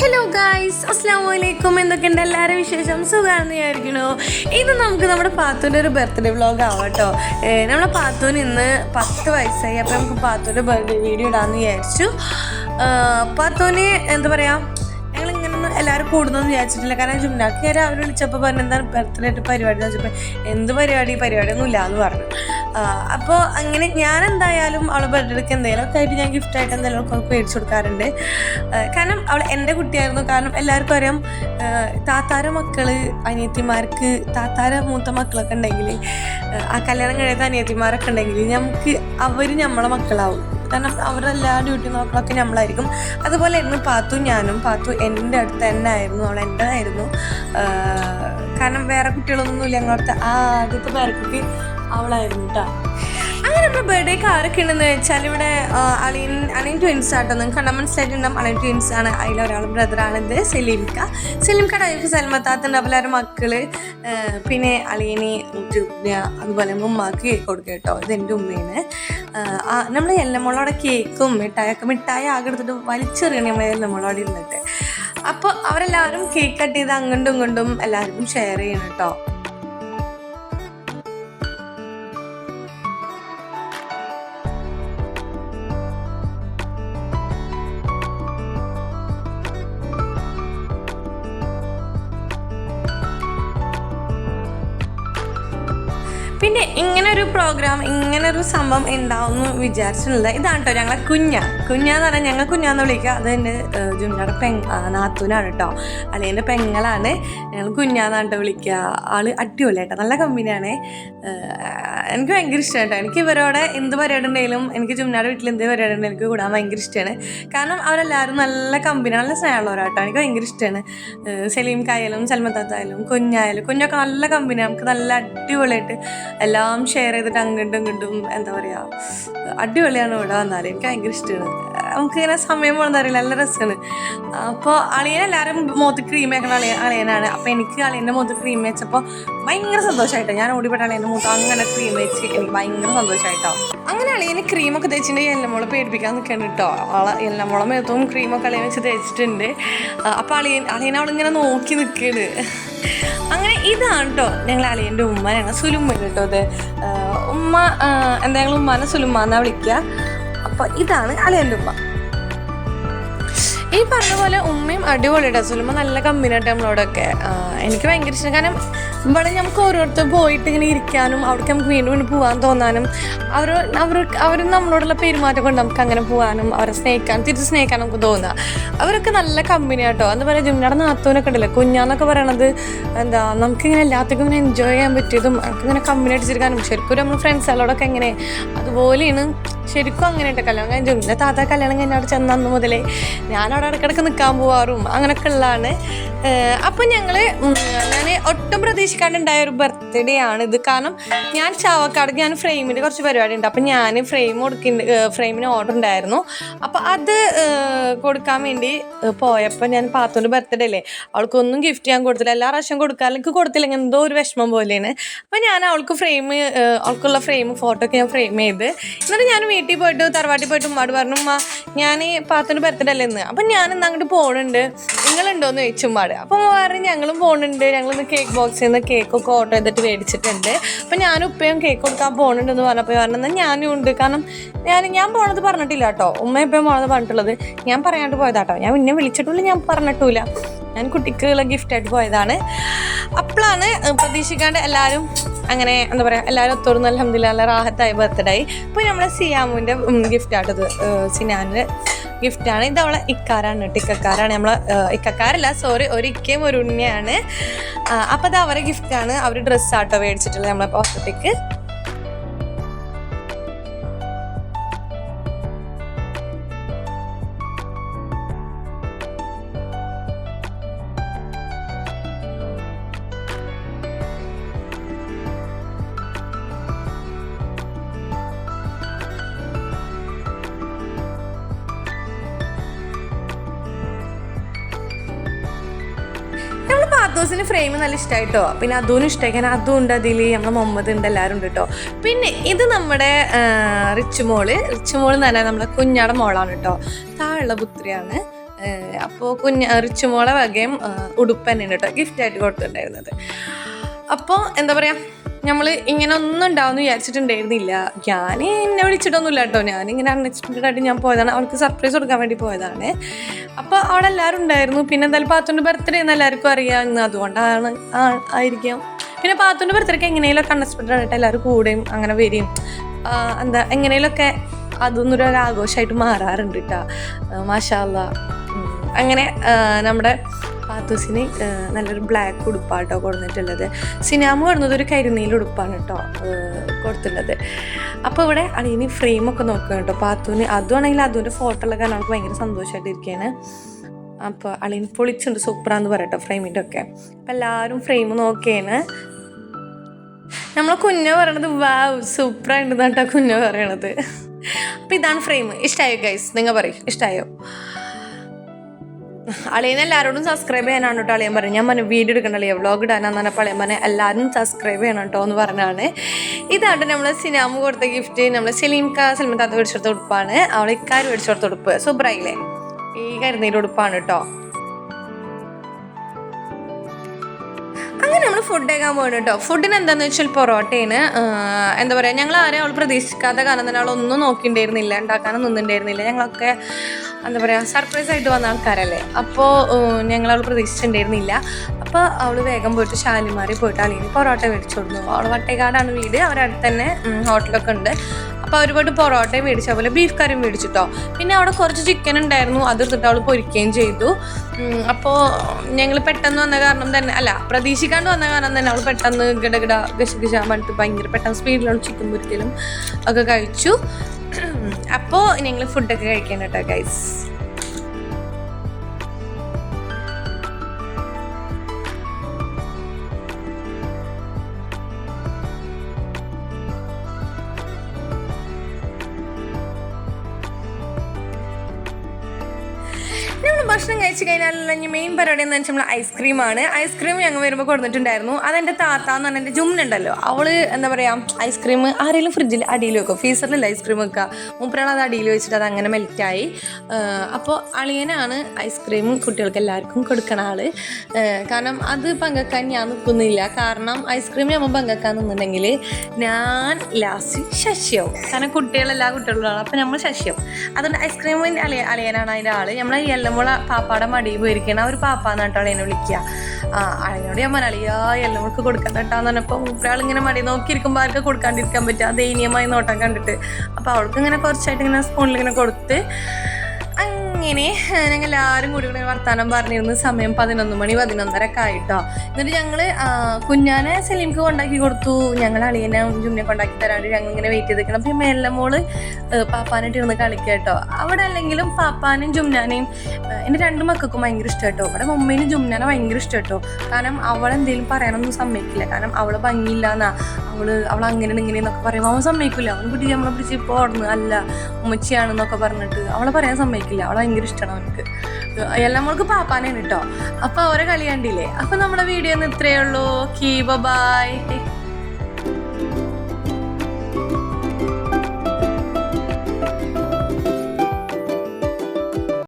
Hello guys അസ്സാം വലൈക്കും എന്തൊക്കെയുണ്ട് എല്ലാവരും വിശേഷം? സുഖമാണെന്ന് വിചാരിക്കണോ ഇത് നമുക്ക് നമ്മുടെ പാത്തുവിന്റെ ഒരു ബർത്ത്ഡേ വ്ളോഗ് ആവട്ടോ നമ്മുടെ പാത്തുവിന് ഇന്ന് പത്ത് വയസ്സായി. അപ്പോൾ നമുക്ക് പാത്തുവിന്റെ ബർത്ത്ഡേ വീഡിയോ ഇടാമെന്ന് വിചാരിച്ചു. പാത്തുവിന് എന്താ പറയുക എല്ലാവരും കൂടുന്നൊന്നും വിചാരിച്ചിട്ടില്ല. കാരണം ജുംനാക്ക് ഞാൻ രാവിലെ വിളിച്ചപ്പോൾ പറഞ്ഞു എന്താണ് ബർത്ത്ഡേ ആയിട്ട് പരിപാടി എന്ന് വെച്ചപ്പോൾ എന്ത് പരിപാടി? പരിപാടിയൊന്നും ഇല്ല എന്ന് പറഞ്ഞു. അപ്പോൾ അങ്ങനെ ഞാൻ എന്തായാലും അവളെ ബർത്ത്ഡേക്ക് എന്തെങ്കിലും ഒക്കെ ആയിട്ട് ഞാൻ ഗിഫ്റ്റായിട്ട് എന്തെങ്കിലും ഒക്കെ മേടിച്ചു കൊടുക്കാറുണ്ട്. കാരണം അവൾ എന്റെ കുട്ടിയായിരുന്നു. കാരണം എല്ലാവർക്കും അറിയാം താത്താര മക്കൾ അനിയത്തിമാർക്ക് താത്താര മൂത്ത മക്കളൊക്കെ ഉണ്ടെങ്കിൽ ആ കല്യാണം കഴിയാത്ത അനിയത്തിമാരൊക്കെ ഉണ്ടെങ്കിൽ നമുക്ക് അവർ നമ്മളെ മക്കളാവും. കാരണം അവരുടെ എല്ലാ ഡ്യൂട്ടി നോക്കണമൊക്കെ നമ്മളായിരിക്കും അതുപോലെ ഇന്ന് പാത്തു ഞാനും പാത്തു എന്റെ അടുത്ത് തന്നെ ആയിരുന്നു അവൾ എന്റെ ആയിരുന്നു കാരണം വേറെ കുട്ടികളൊന്നുമില്ല ഞങ്ങളുടെ ആ ആദ്യത്തെ പേരക്കുട്ടി അവളായിരുന്നു കേട്ടോ അങ്ങനെ നമ്മുടെ ബർത്ത്ഡേക്ക് ആരൊക്കെ ഉണ്ടെന്ന് വെച്ചാൽ ഇവിടെ അളിയൻ അളിയൻ ട്വിൻസ് ആട്ടോ. നിങ്ങൾക്ക് കണ്ടാൽ മനസ്സിലായിട്ടുണ്ടാവും. അളിയൻ ട്വിൻസ് ആണ്. അതിലെ ഒരാൾ ബ്രദറാണിത് സലീംക്ക. സലീംക്കയുടെ വൈഫ് സൽമത്താത്തുണ്ട് അവരുടെ മക്കൾ ആ, പിന്നെ അളിയന് ജുബ്ന അതുപോലെ ഉമ്മാക്ക് കേക്ക് കൊടുക്കുക കേട്ടോ. ഇത് എന്റെ ഉമ്മയാണ്. നമ്മൾ എല്ലമ്മളോടെ കേക്കും മിഠായൊക്കെ മിഠായി ആകെ എടുത്തിട്ട് വലിച്ചെറിയണം നമ്മൾ എല്ലമ്മളോടെ ഇരുന്നിട്ട് അപ്പോൾ അവരെല്ലാവരും കേക്ക് കട്ട് ചെയ്ത് അങ്ങോട്ടും ഇങ്ങോട്ടും എല്ലാവർക്കും ഷെയർ ചെയ്യണം കേട്ടോ. ഒരു പ്രോഗ്രാം ഇങ്ങനെ ഒരു സംഭവം ഉണ്ടാവും എന്ന് വിചാരിച്ചിട്ടില്ല. ഇതാണ് കേട്ടോ ഞങ്ങളെ കുഞ്ഞ. കുഞ്ഞ എന്ന് പറഞ്ഞാൽ ഞങ്ങൾ കുഞ്ഞാന്ന് വിളിക്കുക അത് എന്റെ ജുനിയുടെ പെങ് നാത്തുനാണ് കേട്ടോ അല്ലെങ്കിൽ എന്റെ പെങ്ങളാണ്. ഞങ്ങൾ കുഞ്ഞാന്നാണ് കേട്ടോ വിളിക്കുക ആൾ അടിപൊളിയാട്ടോ നല്ല കമ്പനിയാണ് എനിക്ക് ഭയങ്കര ഇഷ്ടമാണ് കേട്ടോ എനിക്ക് ഇവരോടെ എന്ത് പരിപാടി ഉണ്ടെങ്കിലും എനിക്ക് ജുമ്നയുടെ വീട്ടിൽ എന്ത് പരിപാടി ഉണ്ടെങ്കിലും എനിക്ക് കൂടാൻ ഭയങ്കര ഇഷ്ടമാണ് കാരണം അവരെല്ലാവരും നല്ല കമ്പനി നല്ല സ്നേഹമുള്ളവരാട്ടോ എനിക്ക് ഭയങ്കര ഇഷ്ടമാണ് സലീം കായാലും സൽമത്താത്തായാലും കുഞ്ഞായാലും കുഞ്ഞൊക്കെ നല്ല കമ്പനിയാണ് നമുക്ക് നല്ല അടിപൊളിയായിട്ട് എല്ലാം ഷെയർ ചെയ്തിട്ട് അങ്ങോട്ടും ഇങ്ങോട്ടും എന്താ പറയുക അടിപൊളിയാണ് ഇവിടെ വന്നാൽ എനിക്ക് ഭയങ്കര ഇഷ്ടമാണ് നമുക്കിങ്ങനെ സമയം പോകുന്നത് അറിയില്ല നല്ല രസമാണ് അപ്പോൾ അളിയൻ എല്ലാവരും മുഖത്ത് ക്രീം വെക്കണ അളിയ അളിയനാണ് അപ്പോൾ എനിക്ക് അളിയന്റെ മുഖത്ത് ക്രീം വെച്ചപ്പോൾ ഭയങ്കര സന്തോഷമായിട്ടോ ഞാൻ ഓടിപ്പെട്ട അളിയന്റെ മുഖത്ത് അങ്ങനെ ക്രീം വെച്ച് എനിക്ക് ഭയങ്കര സന്തോഷമായിട്ടോ അങ്ങനെ അളിയന് ക്രീമൊക്കെ തേച്ചിട്ടുണ്ടെങ്കിൽ എല്ലമ്മോളെ പേടിപ്പിക്കാൻ നിൽക്കണം കേട്ടോ അവളെ എല്ലമ്മോളെ മേത്തും ക്രീമൊക്കെ അളിയൻ വെച്ച് തേച്ചിട്ടുണ്ട്. അപ്പോൾ അളിയൻ അളിയൻ അവളിങ്ങനെ നോക്കി നിൽക്കുകയാണ് അങ്ങനെ ഇതാണ് കേട്ടോ ഞങ്ങൾ അളിയന്റെ ഉമ്മ. ഞങ്ങൾ സുലുമ്മ കേട്ടോ ഇത്. ഉമ്മ എന്തായാലും ഉമ്മാനെ സുലുമ്മ എന്നാ വിളിക്കുക അപ്പോൾ ഇതാണ് അളിയന്റെ ഉമ്മ. ഈ പറഞ്ഞ പോലെ ഉമ്മയും അടിപൊളിയുടെ സുലുമ നല്ല കമ്പനിയായിട്ട് നമ്മളോടൊക്കെ. എനിക്ക് ഭയങ്കര ഇഷ്ടം. കാരണം ഇവിടെ നമുക്ക് ഓരോരുത്തർ പോയിട്ട് ഇങ്ങനെ ഇരിക്കാനും അവിടേക്ക് നമുക്ക് വീണ്ടും വീണ്ടും പോകാൻ തോന്നാനും അവർ അവർ അവർ നമ്മളോടുള്ള പെരുമാറ്റം കൊണ്ട് നമുക്ക് അങ്ങനെ പോകാനും അവരെ സ്നേഹിക്കാനും തിരിച്ച് സ്നേഹിക്കാൻ നമുക്ക് തോന്നുക അവരൊക്കെ നല്ല കമ്പനിയാട്ടോ. പറയുക ജുമ്നയുടെ നാത്തൂനൊക്കെ ഉണ്ടല്ലോ. കുഞ്ഞാന്നൊക്കെ പറയണത് എന്താ നമുക്കിങ്ങനെ എല്ലാത്തിനും ഇങ്ങനെ എൻജോയ് ചെയ്യാൻ പറ്റിയതും നമുക്കിങ്ങനെ കമ്പനി അടിച്ചിരിക്കാനും ശരിക്കും നമ്മൾ ഫ്രണ്ട്സ് ഫ്രണ്ട്സുകളോടൊക്കെ എങ്ങനെ അതുപോലെയാണ് ശരിക്കും അങ്ങനെ ഉണ്ട് കല്യാണം കഴിഞ്ഞു. എന്റെ താത്ത കല്യാണം കഴിഞ്ഞ അവിടെ ചെന്ന അന്ന് മുതലേ ഞാൻ അവിടെ ഇടയ്ക്കിടയ്ക്ക് നിൽക്കാൻ പോവാറും. അങ്ങനെയൊക്കെ ഉള്ളതാണ്. അപ്പം ഞങ്ങൾ ഞാൻ ഒട്ടും പ്രതീക്ഷിക്കാണ്ടുണ്ടായ ഒരു ബർത്ത്ഡേ ആണ് ഇത്. കാരണം ഞാൻ ചാവക്കാട് ഞാൻ ഫ്രെയിമിന്റെ കുറച്ച് പരിപാടി ഉണ്ട് അപ്പം ഞാൻ ഫ്രെയിം കൊടുക്കുന്നുണ്ട് ഫ്രെയിമിന് ഓർഡർ ഉണ്ടായിരുന്നു. അപ്പം അത് കൊടുക്കാൻ വേണ്ടി പോയപ്പോൾ ഞാൻ പാത്തോന്റെ ബർത്ത്ഡേ അല്ലേ അവൾക്കൊന്നും ഗിഫ്റ്റ് ഞാൻ കൊടുത്തില്ല. എല്ലാ പ്രാവശ്യം കൊടുക്കാൻ എനിക്ക് കൊടുത്തില്ലെങ്കിൽ എന്തോ ഒരു വിഷമം പോലെയാണ്. അപ്പം ഞാൻ അവൾക്ക് ഫ്രെയിം അവൾക്കുള്ള ഫ്രെയിം ഫോട്ടോ ഒക്കെ ഞാൻ ഫ്രെയിം ചെയ്ത് എന്നിട്ട് ഞാൻ വീട്ടിൽ പോയിട്ട് തറവാട്ടിൽ പോയിട്ട് ഉമ്മാട് പറഞ്ഞു ഉമ്മ ഞാൻ പാത്തോന്റെ ബർത്ത്ഡേ അല്ലേ ഇന്ന്? അപ്പം ഞാൻ ഇന്ന് അങ്ങോട്ട് പോകുന്നുണ്ട് നിങ്ങളുണ്ടോയെന്ന് ചോദിച്ചു ഉമ്മാട്. അപ്പം പറഞ്ഞു ഞങ്ങളും പോകുന്നുണ്ട് ഞങ്ങളിന്ന് കേക്ക് ബോക്സിൽ നിന്ന് കേക്കൊക്കെ ഓർഡർ ചെയ്തിട്ട് മേടിച്ചിട്ടുണ്ട്. അപ്പം ഞാനും ഉപ്പയും കേക്ക് കൊടുക്കാൻ പോകുന്നുണ്ടെന്ന് പറഞ്ഞപ്പോൾ പറഞ്ഞത് ഞാനും ഉണ്ട്. കാരണം ഞാൻ ഞാൻ പോണത് പറഞ്ഞിട്ടില്ല കേട്ടോ. ഉമ്മ ഇപ്പം പോണത് പറഞ്ഞിട്ടുള്ളത്. ഞാൻ പറയാണ്ട് പോയതാട്ടോ. ഞാൻ പിന്നെ വിളിച്ചിട്ടില്ല ഞാൻ പറഞ്ഞിട്ടില്ല. ഞാൻ കുട്ടിക്കുള്ള ഗിഫ്റ്റായിട്ട് പോയതാണ്. അപ്പോഴാണ് പ്രതീക്ഷിക്കാണ്ട് എല്ലാവരും അങ്ങനെ എന്താ പറയുക എല്ലാവരും ഒത്തോടുന്ന അലഹമില്ല റാഹത്തായി ബർത്ത്ഡേ ആയി. അപ്പോൾ നമ്മളെ സിയാമുവിന്റെ ഗിഫ്റ്റാട്ടത് സിനാന്റെ ഗിഫ്റ്റാണ്. ഇത് അവളെ ഇക്കാരാണ് കേട്ടോ ഇക്കക്കാരാണ്. നമ്മളെ ഇക്കക്കാരല്ല സോറി ഒരു ഇക്കയും ഒരു ഉണ്ണിയാണ്. അപ്പോൾ അത് അവരെ ആണ് അവർ ഡ്രസ്സാട്ടോ മേടിച്ചിട്ടുള്ളത് നമ്മളെ പുറത്തേക്ക് നമ്മൾ ഫ്രെയിം നല്ല ഇഷ്ടമായിട്ടോ പിന്നെ അതും ഇഷ്ടമായി കാരണം അതും ഉണ്ട് അതിൽ നമ്മളെ മുഹമ്മദ് ഉണ്ട് എല്ലാവരും ഉണ്ട് കേട്ടോ പിന്നെ ഇത് നമ്മുടെ റിച്ച് മോൾ. റിച്ച് മോൾ എന്ന് പറഞ്ഞാൽ നമ്മളെ കുഞ്ഞാടെ മോളാണ് കേട്ടോ താഴെയുള്ള പുത്രിയാണ്. അപ്പോൾ കുഞ്ഞ് റിച്ചുമോളെ വകയും ഉടുപ്പ് തന്നെയാണ് കേട്ടോ ഗിഫ്റ്റായിട്ട് കൊടുത്തിട്ടുണ്ടായിരുന്നത്. അപ്പോൾ എന്താ പറയുക നമ്മൾ ഇങ്ങനെ ഒന്നും ഉണ്ടാവുമെന്ന് വിചാരിച്ചിട്ടുണ്ടായിരുന്നില്ല. ഞാൻ എന്നെ വിളിച്ചിട്ടൊന്നുമില്ല കേട്ടോ. ഞാനിങ്ങനെ അൺഎക്സ്പെക്റ്റഡ് ആയിട്ട് ഞാൻ പോയതാണ്. അവൾക്ക് സർപ്രൈസ് കൊടുക്കാൻ വേണ്ടി പോയതാണ്. അപ്പോൾ അവിടെ എല്ലാവരും ഉണ്ടായിരുന്നു. പിന്നെ എന്തായാലും പാത്തുന്റെ ബർത്ത്ഡേ എന്ന് എല്ലാവർക്കും അറിയാമെന്ന് അതുകൊണ്ടാണ് ആയിരിക്കാം. പിന്നെ പാത്തുന്റെ ബർത്ത്ഡേക്ക് എങ്ങനെയൊക്കെ അൺഎക്സ്പെക്റ്റഡ് ആയിട്ട് എല്ലാവരും കൂടെയും അങ്ങനെ വരികയും എന്താ എങ്ങനെയൊക്കെ അതൊന്നും ഒരു ആഘോഷമായിട്ട് മാറാറുണ്ട് കേട്ടോ. മാഷാല്ല അങ്ങനെ നമ്മുടെ പാത്തൂസിന് നല്ലൊരു ബ്ലാക്ക് ഉടുപ്പാട്ടോ കൊടുത്തിട്ടുള്ളത് സിനാമ പറഞ്ഞത് ഒരു കരിനീൽ ഉടുപ്പാണ് കേട്ടോ കൊടുത്തിട്ടുള്ളത്. അപ്പോൾ ഇവിടെ അളിയന് ഫ്രെയിമൊക്കെ നോക്കുക കേട്ടോ പാത്തൂന് അതുവാണെങ്കിൽ അതുവിന്റെ ഫോട്ടോ ഉള്ള കാരണം അവൾക്ക് ഭയങ്കര സന്തോഷമായിട്ടിരിക്കുകയാണ് അപ്പോൾ അളിയൻ പൊളിച്ചുണ്ട് സൂപ്പറാന്ന് പറയട്ടോ ഫ്രെയിമിന്റെ ഒക്കെ. അപ്പം എല്ലാവരും ഫ്രെയിം നോക്കിയാണ്. നമ്മളെ കുഞ്ഞ പറയണത് വാവ് സൂപ്പറായിട്ട് കേട്ടോ കുഞ്ഞ പറയണത്. അപ്പം ഇതാണ് ഫ്രെയിം ഇഷ്ടമായോ ഗൈസ് നിങ്ങൾ പറയും ഇഷ്ടമായോ അളിയനെ എല്ലാവരോടും സബ്സ്ക്രൈബ് ചെയ്യാനാണ് കേട്ടോ അളിയൻ പറഞ്ഞു ഞാൻ പറഞ്ഞു വീഡിയോ എടുക്കണ്ട അളിയ വ്ളോഗ് ഇടാനാന്ന് പറഞ്ഞപ്പോൾ അളിയൻ പറഞ്ഞു എല്ലാവരും സബ്സ്ക്രൈബ് ചെയ്യണം കേട്ടോ എന്ന് പറഞ്ഞാണ് ഇതാണ് നമ്മൾ സിനാമ കൊടുത്ത ഗിഫ്റ്റ് നമ്മൾ സലീംക്ക സലീം താത്ത മേടിച്ചു ഉടുപ്പാണ്. അവൾ ഇക്കാർ മേടിച്ചു ഉടുപ്പ്. സുബ്രൈലെ ഈ കരുന്നീര് ഉടുപ്പാണ് കേട്ടോ അങ്ങനെ നമ്മൾ ഫുഡ് കഴിക്കാൻ പോകണം കേട്ടോ ഫുഡിന് എന്താന്ന് വെച്ചാൽ പൊറോട്ടയാണ്. എന്താ പറയുക ഞങ്ങൾ ആരെയും അവൾ പ്രതീക്ഷിക്കാത്ത കാരണം തന്നെ അവളൊന്നും നോക്കിയിട്ടുണ്ടായിരുന്നില്ല ഉണ്ടാക്കാനും നിന്നിട്ടുണ്ടായിരുന്നില്ല ഞങ്ങളൊക്കെ എന്താ പറയുക സർപ്രൈസ് ആയിട്ട് വന്ന ആൾക്കാരല്ലേ? അപ്പോൾ ഞങ്ങൾ അവൾ പ്രതീക്ഷിച്ചിട്ടുണ്ടായിരുന്നില്ല. അപ്പോൾ അവൾ വേഗം പോയിട്ട് ഷാലിമാരി പോയിട്ട് അല്ലെങ്കിൽ പൊറോട്ട മേടിച്ചു കൊടുത്തു അവൾ വട്ടേക്കാടാണ് വീട്. അവരടുത്ത് തന്നെ ഹോട്ടലൊക്കെ ഉണ്ട്. അപ്പോൾ ഒരുപാട് പൊറോട്ടയും മേടിച്ചു അതുപോലെ ബീഫ് കറിയും മേടിച്ചിട്ടോ. പിന്നെ അവിടെ കുറച്ച് ചിക്കൻ ഉണ്ടായിരുന്നു. അത് എടുത്തിട്ട് അവൾ പൊരിക്കുകയും ചെയ്തു. അപ്പോൾ ഞങ്ങൾ പെട്ടെന്ന് വന്ന കാരണം തന്നെ അല്ല പ്രതീക്ഷിക്കാണ്ട് വന്ന കാരണം തന്നെ അവൾ പെട്ടെന്ന് ഗഡഗഡ ഗശഗശ പറഞ്ഞിട്ട് ഭയങ്കര പെട്ടെന്ന് സ്പീഡിലാണ് ചിക്കൻ പൊരിക്കലും ഒക്കെ കഴിച്ചു. അപ്പോൾ ഞങ്ങൾ ഫുഡൊക്കെ കഴിക്കാൻ കേട്ടോ ഗൈസ് ഭക്ഷണം കഴിച്ചു കഴിഞ്ഞാൽ ഇനി മെയിൻ പരിപാടി എന്ന് വെച്ചാൽ നമ്മൾ ഐസ്ക്രീമാണ്. ഐസ്ക്രീം ഞങ്ങൾ വരുമ്പോൾ കൊടുത്തിട്ടുണ്ടായിരുന്നു. അതെന്റെ താത്ത എന്ന് പറഞ്ഞ എന്റെ ജുമ്നുണ്ടല്ലോ അവൾ എന്താ പറയുക ഐസ്ക്രീം ആരെങ്കിലും ഫ്രിഡ്ജിൽ അടിയിൽ വെക്കും. ഫീസറിലല്ല ഐസ്ക്രീം വെക്കുക മൂപ്പരാൾ അത് അടിയിൽ വെച്ചിട്ട് അത് അങ്ങനെ മെൽറ്റായി അപ്പോൾ അളിയനാണ് ഐസ്ക്രീം കുട്ടികൾക്ക് എല്ലാവർക്കും കൊടുക്കണ ആൾ. കാരണം അത് പങ്കക്കാൻ ഞാൻ നിൽക്കുന്നില്ല കാരണം ഐസ്ക്രീം നമ്മൾ പങ്കക്കാൻ നിന്നുണ്ടെങ്കിൽ ഞാൻ ലാസ്റ്റ് ശശ്യവും. കാരണം കുട്ടികളെല്ലാ കുട്ടികളും അപ്പോൾ നമ്മൾ ശശ്യം അതുകൊണ്ട് അളിയ അളിയനാണ് അതിന്റെ ആൾ. നമ്മളെ എല്ലമ്പോൾ പാപ്പാടെ മടിയിൽ പോയിരിക്കണം. ഒരു പാപ്പാന്ന് കേട്ടോ എന്നെ വിളിക്കുക. ആ അളിയനോട് ഞാൻ മലയാളിയാ എല്ലാവർക്കും കൊടുക്കാൻ കേട്ടാന്ന് പറഞ്ഞപ്പോൾ മൂപ്പരാൾ ഇങ്ങനെ മടി നോക്കിയിരിക്കുമ്പോൾ ആർക്ക് കൊടുക്കാണ്ടിരിക്കാൻ പറ്റുക? ദയനീയമായി നോട്ടം കണ്ടിട്ട്. അപ്പോൾ അവൾക്ക് ഇങ്ങനെ കുറച്ചായിട്ട് ഇങ്ങനെ സ്പൂണിൽ ഇങ്ങനെ കൊടുത്ത് അങ്ങനെ ഞങ്ങൾ എല്ലാവരും കൂടി കൂടി വർത്താനം പറഞ്ഞിരുന്ന. സമയം പതിനൊന്ന് മണി പതിനൊന്നരക്കെ ആയിട്ടോ. എന്നിട്ട് ഞങ്ങൾ കുഞ്ഞാനെ സലീംക്ക് കൊണ്ടാക്കി കൊടുത്തു. ഞങ്ങൾ അളിയനെ ജുമ്മിനെ കൊണ്ടാക്കി തരാണ്ട് ഞങ്ങൾ ഇങ്ങനെ വെയിറ്റ് ചെയ്ത് നിൽക്കണം അപ്പം മേലെ മോൾ പാപ്പാനായിട്ട് ഇരുന്ന് കളിക്കുക കേട്ടോ. അവിടെ അല്ലെങ്കിലും പാപ്പാനും ജുംനാനെയും എന്റെ രണ്ട് മക്കൾക്കും ഭയങ്കര ഇഷ്ടം കേട്ടോ. അവിടെ മമ്മീനും ജുംനാനെ ഭയങ്കര ഇഷ്ടം കേട്ടോ. കാരണം അവളെന്തെങ്കിലും പറയാനൊന്നും സമ്മതിക്കില്ല. കാരണം അവൾ ഭംഗിയില്ല എന്നാ അവൾ അവൾ അങ്ങനെ ഇങ്ങനെ എന്നൊക്കെ പറയുമ്പോൾ അവൻ സമ്മതിക്കില്ല അവൻ കുട്ടി നമ്മളെ പിടിച്ച് ഇപ്പോൾ ഓടുന്നു അല്ല ഉമ്മച്ചിയാണെന്നൊക്കെ പറഞ്ഞിട്ട് അവളെ പറയാൻ സമ്മതിക്കില്ല. അവളെ ഭയങ്കര ഇഷ്ടമാണ് അവനക്ക്. എല്ലാം നമ്മൾക്ക് പാപ്പാനാണ് കേട്ടോ അപ്പൊ അവരെ കളി കണ്ടില്ലേ? അപ്പൊ നമ്മുടെ വീഡിയോ ഒന്ന് ഇത്രയേ ഉള്ളൂ. Key by